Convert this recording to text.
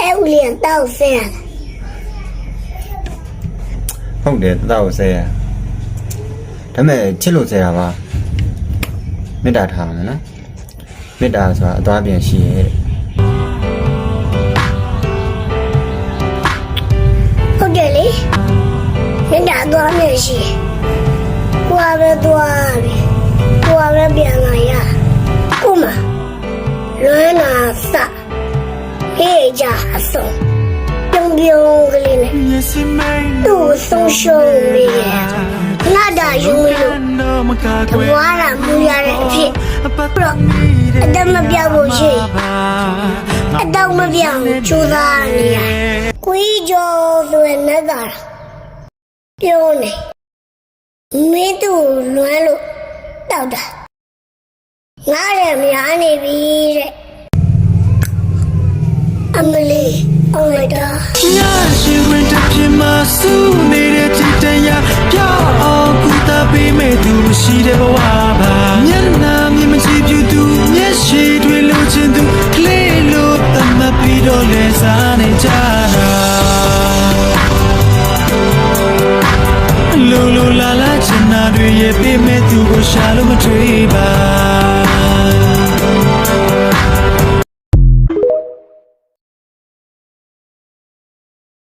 အဲ့ဦးလေးကတောက်ဆဲရတာဟုတ်တယ်တသားကိုဆဲရဒါပေမဲ့ချစ်လို့ဆဲရပါမေတ္တာထားမယ်နော်မေတ္တာဆိုတာအသွားပြန်ရှိရဲ့တဲ့ဟုတ်တယ်လေမင်းတို့သွားမယ်ရှိတယ်ကိုယ်ပဲသွားပြီကိုယ်ပဲပြန်လာရကိုမလွမ်းနာစ ဟေးကြအစုံပြုံးပြုံးကလေးနဲ့သူ့ကိုဆုံးရှုံးနေတယ်နာတာယူမလို့တဘွားရမူရတဲ့အဖြစ်ပြီးတော့အတမပြောက်ဖို့ရှိအတော့မပြောင်းကြိုးစားနေရတယ်ကိုကြီးကျော်ဆိုရင်နတ်ကပြောနေမင်းတို့လွမ်းလို့တောက်တာငါလည်းများနေပြီတဲ့ အမလီအောင်လိုက်တာညရှိဝင်တပြင်းမဆူနေတဲ့ချစ်တရားပြောင်းအောင်ကုသပေးမဲ့သူရှိတဲ့ဘဝပါမျက်နှာမြင်မကြည့်ပြသူမျက်ရှိတွေလိုချင်သူကလေးလိုတမပြီးတော့လဲစားနေကြတာလူလူလာလာချင်တာတွေရဲ့ပေးမဲ့သူကိုရှာလို့မတွေ့ပါ